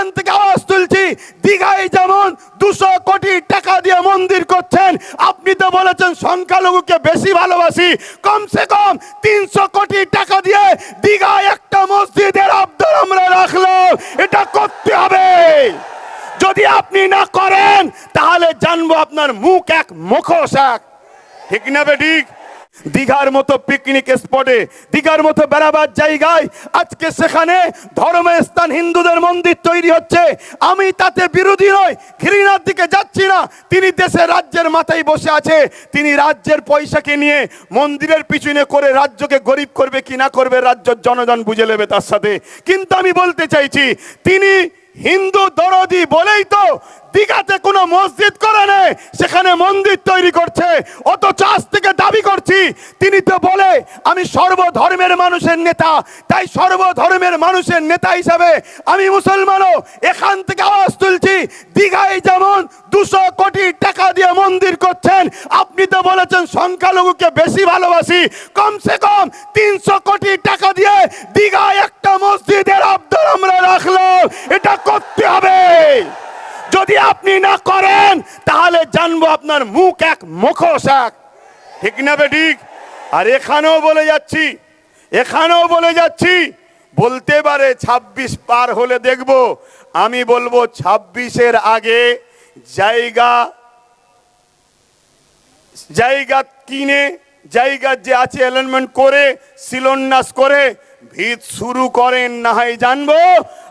এখান থেকে আওয়াজ তুলছি। দীঘায় যেমন দুশো কোটি টাকা দিয়ে মন্দির করছেন, আপনি তো বলেছেন সংখ্যালঘুকে বেশি ভালোবাসি। কমসে কম তিনশো কোটি টাকা দিয়ে দীঘায় একটা মসজিদের আব্দুল আমরা রাখল এটা করতে হবে। যদি আপনি না করেন, তাহলে জানব আপনার মুখ এক মুখোশ এক। ঠিক না বে ঠিক? দীঘার মতো পিকনিক স্পটে দীঘার মতো বেড়াবার জায়গায় আজকে সেখানে ধর্মের স্থান হিন্দুদের মন্দির তৈরি হচ্ছে। আমি তাতে বিরোধী নয় ঘৃণার দিকে যাচ্ছি না। তিনি দেশের রাজ্যের মাথায় বসে আছে। তিনি রাজ্যের পয়সাকে নিয়ে মন্দিরের পিছনে করে রাজ্যকে গরিব করবে কি না করবে রাজ্যের জনগণ বুঝে নেবে তার সাথে। কিন্তু আমি বলতে চাইছি, তিনি হিন্দু দরদি বলেই তো দীঘাতে কোনো মসজিদ করে নেই সেখানে মন্দির তৈরি করছে। অত থেকে দাবি করছি, তিনি তো বলে, আমি সর্বধর্মের মানুষের নেতা। তাই সর্বধর্মের মানুষের নেতা হিসাবে আমি মুসলমানও এখান থেকে আওয়াজ তুলছি, দীঘায় যেমন দুশো কোটি টাকা দিয়ে মন্দির করছেন, আপনি তো বলেছেন সংখ্যালঘুকে বেশি ভালোবাসি, কমসে কম তিনশো কোটি টাকা দিয়ে দীঘায় একটা মসজিদের আব্দুল আমরা রাখল এটা করতে হবে। যদি আপনি না করেন, তাহলে জানব আপনার মুখ এক মুখোশ এক। ঠিক না বে ঠিক? আর এখানেও বলে যাচ্ছি, এখানেও বলে যাচ্ছি, বলতে পারে ২৬ পার হলে দেখব। আমি বলব ছাব্বিশের আগে জায়গা জায়গা কিনে, জায়গা যে আছে অ্যালাইনমেন্ট করে, শিলন্যাস করে, ভিত শুরু করেন, না হয় জানব।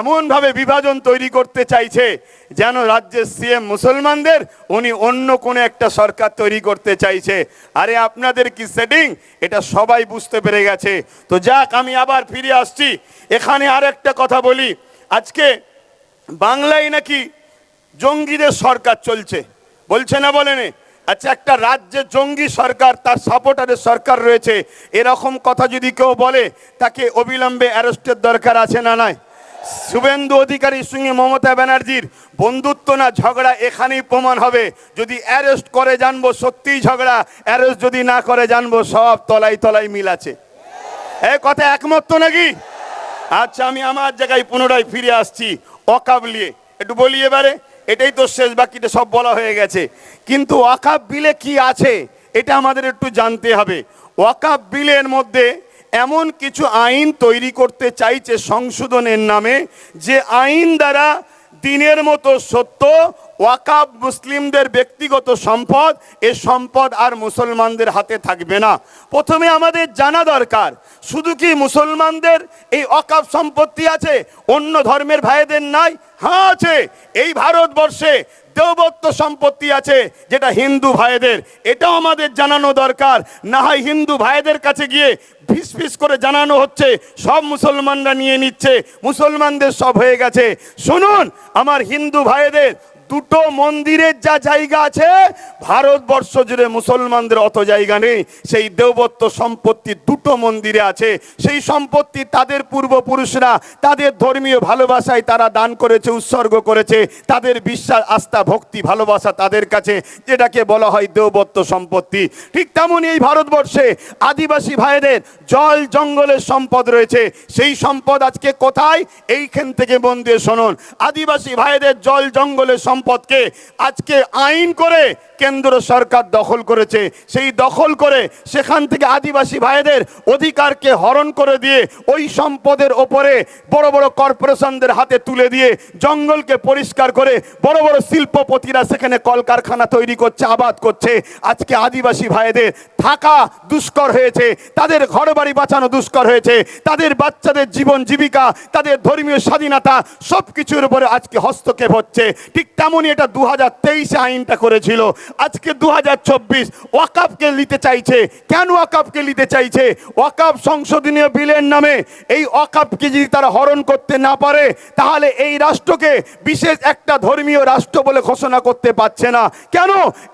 এমনভাবে বিভাজন তৈরি করতে চাইছে যেন রাজ্যের সিএম মুসলমানদের উনি অন্য কোনো একটা সরকার তৈরি করতে চাইছে। আরে আপনাদের কি সেটিং এটা সবাই বুঝতে পেরে গেছে। তো যাক, আমি আবার ফিরে আসছি। এখানে আর একটা কথা বলি। আজকে বাংলায় নাকি জঙ্গিদের সরকার চলছে। বলছে না বলেনে আচ্ছা একটা রাজ্যে জঙ্গি সরকার, তার সাপোর্টারের সরকার রয়েছে। এরকম কথা যদি কেউ বলে, তাকে অবিলম্বে অ্যারেস্টের দরকার আছে না নয় শুভেন্দু অধিকারীর সঙ্গে মমতা ব্যানার্জির বন্ধুত্ব না ঝগড়া এখানেই প্রমাণ হবে। যদি অ্যারেস্ট করে জানব সত্যিই ঝগড়া, অ্যারেস্ট যদি না করে জানব সব তলাই তলাই মিল আছে। এ কথা একমত তো নাকি? আচ্ছা আমি আমার জায়গায় পুনরায় ফিরে আসছি অকাবলিয়ে একটু বলি এবারে, এটাই তো শেষ, বাকিটা সব বলা হয়ে গেছে। কিন্তু ওয়াকাব বিলে কি আছে, এটা আমাদের একটু জানতে হবে। ওয়াকাব বিলের মধ্যে এমন কিছু আইন তৈরি করতে চাইছে সংশোধনের নামে যে আইন দ্বারা দিনের মতো সত্য, ওয়াকাব মুসলিমদের ব্যক্তিগত সম্পদ, এ সম্পদ আর মুসলমানদের হাতে থাকবে না। প্রথমে আমাদের জানা দরকার, শুধু কি মুসলমানদের এই অকাব সম্পত্তি আছে, অন্য ধর্মের ভাইদের নাই? হ্যাঁ আছে। এই ভারতবর্ষে দেবত্ব সম্পত্তি আছে যেটা হিন্দু ভাইদের। এটাও আমাদের জানানো দরকার। না হয় হিন্দু ভাইদের কাছে গিয়ে ফিস ফিস করে জানানো হচ্ছে, সব মুসলমানরা নিয়ে নিচ্ছে, মুসলমানদের সব হয়ে গেছে। শুনুন, আমার হিন্দু ভাইদের দুটো মন্দিরের যা জায়গা আছে, ভারতবর্ষ জুড়ে মুসলমানদের অত জায়গা নেই। সেই দেবত্ব সম্পত্তি দুটো মন্দিরে আছে। সেই সম্পত্তি তাদের পূর্বপুরুষরা, তাদের ধর্মীয় ভালোবাসায় তারা দান করেছে, উৎসর্গ করেছে। তাদের বিশ্বাস, আস্থা, ভক্তি, ভালোবাসা তাদের কাছে, যেটাকে বলা হয় দেবত্ব সম্পত্তি। ঠিক তেমনই এই ভারতবর্ষে আদিবাসী ভাইদের জল জঙ্গলের সম্পদ রয়েছে। সেই সম্পদ আজকে কোথায়? এইখান থেকে মন দিয়ে শুনুন। আদিবাসী ভাইদের জল জঙ্গলের সম্পদকে আজকে আইন করে কেন্দ্র সরকার দখল করেছে। সেই দখল করে সেখান থেকে আদিবাসী ভাইদের অধিকারকে হরণ করে দিয়ে ওই সম্পদের ওপরে বড় বড় কর্পোরেশনদের হাতে তুলে দিয়ে জঙ্গলকে পরিষ্কার করে বড় বড় শিল্পপতিরা সেখানে কলকারখানা তৈরি করছে, আবাদ করছে। আজকে আদিবাসী ভাইদের থাকা দুষ্কর হয়েছে, তাদের ঘর বাড়ি বাঁচানো দুষ্কর হয়েছে, তাদের বাচ্চাদের জীবন জীবিকা, তাদের ধর্মীয় স্বাধীনতা সব কিছুর উপরে আজকে হস্তক্ষেপ হচ্ছে। ঠিক তেমনই এটা দু হাজার তেইশে আইনটা করেছিল। আজকে দু হাজার চব্বিশ ওয়াকাপকে নিতে চাইছে। কেন ওয়াকাপকে নিতে চাইছে? ওয়াকাপ সংশোধনীয় বিলের নামে এই ওয়াকাপকে যদি তারা হরণ করতে না পারে, তাহলে এই রাষ্ট্রকে বিশেষ একটা ধর্মীয় রাষ্ট্র বলে ঘোষণা করতে পারছে না। কেন?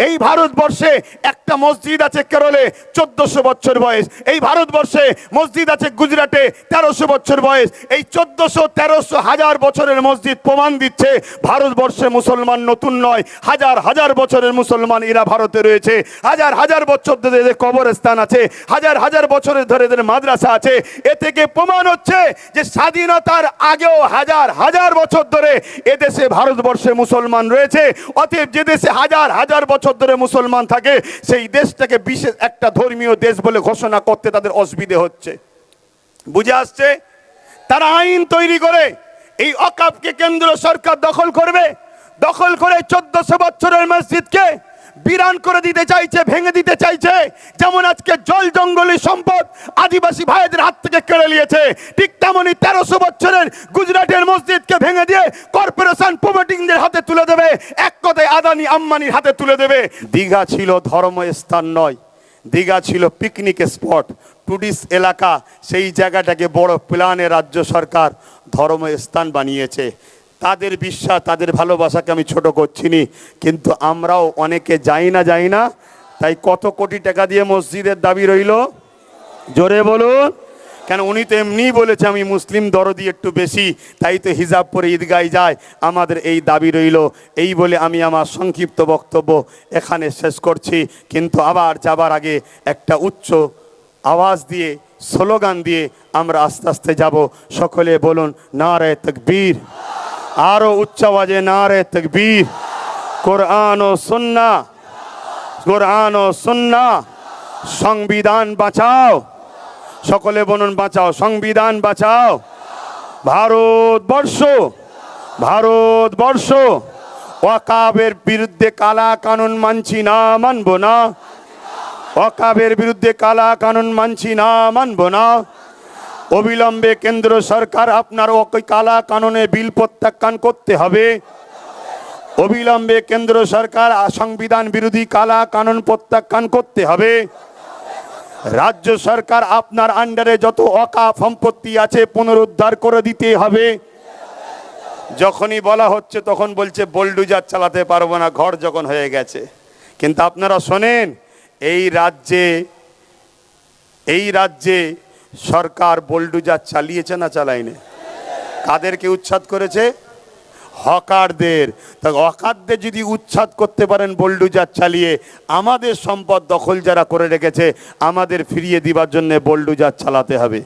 এই ভারতবর্ষে একটা মসজিদ আছে কেরলে চোদ্দশো বছর বয়স। এই ভারতবর্ষে মসজিদ আছে গুজরাটে তেরোশো বছর বয়স। এই চোদ্দশো তেরোশো হাজার বছরের মসজিদ প্রমাণ দিচ্ছে ভারতবর্ষে মুসলমান নতুন নয়। হাজার হাজার বছরের মুসলমান এরা ভারতে রয়েছে। হাজার হাজার বছর ধরে এদের কবরস্থান আছে। হাজার হাজার বছরের ধরে এদের মাদ্রাসা আছে। এ থেকে প্রমাণ হচ্ছে যে স্বাধীনতার আগেও হাজার হাজার বছর ধরে এদেশে ভারতবর্ষে মুসলমান রয়েছে। অতএব যে দেশে হাজার হাজার বছর ধরে মুসলমান থাকে, সেই দেশটাকে বিশেষ একটা ধর্মীয় দেশ বলে ঘোষণা করতে তাদের অসুবিধে হচ্ছে। বুঝে আসছে? তারা আইন তৈরি করে, এই অকাপকে কেন্দ্র সরকার দখল করবে। দখল করে চোদ্দশো বছরের মসজিদকে বিরান করে দিতে চাইছে, ভেঙে দিতে চাইছে। যেমন আজকে জল জঙ্গলি সম্পদ আদিবাসী ভাইদের হাত থেকে কেড়ে নিয়েছে, ঠিক তেমনই তেরোশো বছরের গুজরাটের মসজিদকে ভেঙে দিয়ে কর্পোরেশন প্রমোটিংদের হাতে তুলে দেবে, এক কথায় আদানি আম্বানির হাতে তুলে দেবে। দীঘা ছিল ধর্ম স্থান নয়, দীঘা ছিল পিকনিক স্পট টুরিস্ট এলাকা। সেই জায়গাটাকে বড় প্ল্যানে রাজ্য সরকার ধর্ম স্থান বানিয়েছে। তাদের বিশ্বাস, তাদের ভালোবাসাকে আমি ছোট করছি নি কিন্তু আমরাও অনেকে যাই না যাই না, তাই কত কোটি টাকা দিয়ে মসজিদের দাবি রইল? জোরে বলুন। কেন উনি তো এমনিই বলেছে, আমি মুসলিম দরদি একটু বেশি, তাই তো হিজাব পরে ঈদগায় যায়, আমাদের এই দাবি রইল। এই বলে আমি আমার সংক্ষিপ্ত বক্তব্য এখানে শেষ করছি, কিন্তু আবার যাবার আগে একটা উচ্চ আওয়াজ দিয়ে, স্লোগান দিয়ে আমরা আস্তে আস্তে যাব। সকলে বলুন না রে তকবীর। আরও উচ্চ আওয়াজে না রে তকবীর। কোরআন ও সুন্না, কোরআন ও সুন্না। সংবিধান বাঁচাও। সকলে বলুন বাঁচাও। সংবিধান বাঁচাও। ভারতবর্ষ ভারতবর্ষ। ওয়াকাবের বিরুদ্ধে কালা কানুন মানছি না, মানব না। ওয়াকাবের বিরুদ্ধে কালা কানুন মানছি না, মানব না। অবিলম্বে কেন্দ্র সরকার আপনার কালা কানুনে বিল প্রত্যাখ্যান করতে হবে। অবিলম্বে কেন্দ্র সরকার সংবিধান বিরোধী কালা কানুন প্রত্যাখ্যান করতে হবে। রাজ্য সরকার আপনার আন্ডারে যত অকা সম্পত্তি আছে পুনরুদ্ধার করে দিতে হবে। যখনই বলা হচ্ছে তখন বলছে, বোল্ডুজার চালাতে পারব না, ঘর যখন হয়ে গেছে। কিন্তু আপনারা শোনেন, এই রাজ্যে এই রাজ্যে সরকার বোল্ডুজার চালিয়েছে না চালায়নি? কাদেরকে উচ্ছাদ করেছে? হকারদের। তা হকারদের যদি উচ্ছাদ করতে পারেন বোল্ডুজার চালিয়ে, আমাদের সম্পদ দখল যারা করে রেখেছে, আমাদের ফিরিয়ে দিবার জন্য বোল্ডুজার চালাতে হবে।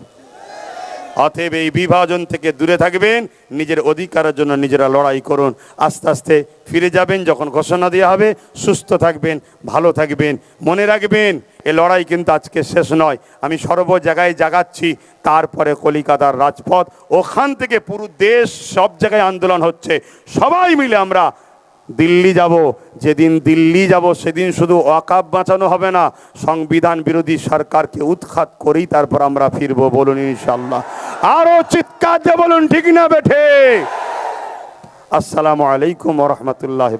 অতএব এই বিভাজন থেকে দূরে থাকবেন, নিজের অধিকারের জন্য নিজেরা লড়াই করুন, আস্তে আস্তে ফিরে যাবেন, যখন ঘোষণা দেওয়া হবে, সুস্থ থাকবেন, ভালো থাকবেন, মনে রাখবেন, এ লড়াই কিন্তু আজকে শেষ নয়, আমি সর্ব জায়গায় জাগাচ্ছি, তারপরে কলিকাতার রাজপথ, ওখান থেকে পুরো দেশ সব জায়গায় আন্দোলন হচ্ছে, সবাই মিলে আমরা দিল্লি যাব, যেদিন দিল্লি যাব, সেদিন শুধু অকাপ বাঁচানো হবে না, সংবিধান বিরোধী সরকারকে উৎখাত করেই তারপর আমরা ফিরবো, বলুন ইনশাল্লাহ আরও চিৎকার দিয়ে বলুন ঠিক না বেঠে। আসসালামু আলাইকুম রহমতুল্লাহ